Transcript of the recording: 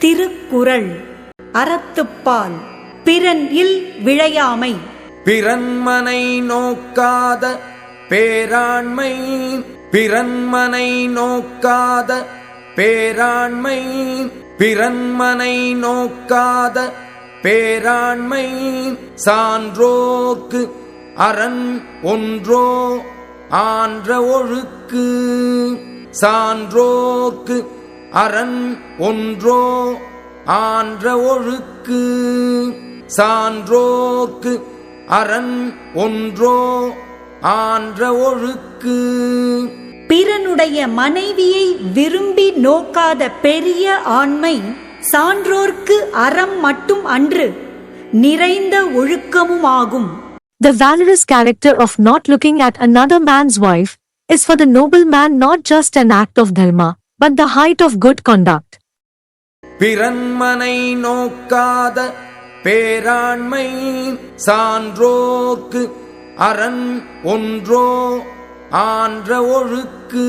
திருக்குறள். அறத்துப்பால். பிறன் இல் விழையாமை. பிறன்மனை நோக்காத பேராண்மை. பிறன்மனை நோக்காத பேராண்மை. பிறன்மனை நோக்காத பேராண்மை. சான்றோக்கு அரண் ஒன்றோ ஆன்ற ஒழுக்கு. சான்றோக்கு அரண் ஒன்றோ ஆன்ற ஒழுக்கு சான்றோக்கு அரண் ஒன்றோ ஆன்ற ஒழுக்கு பிறனுடைய மனைவியை விரும்பி நோக்காத பெரிய ஆண்மை சான்றோர்க்கு அறம் மட்டும் அன்று நிறைந்த ஒழுக்கமுமாகும் The valorous character of not looking at another man's wife is for the noble man not just an act of dharma, but the height of good conduct. பிறன்மனை நோக்காத பேராண்மை சான்றோக்கு அரண் ஒன்றோ ஆன்ற ஒழுக்கு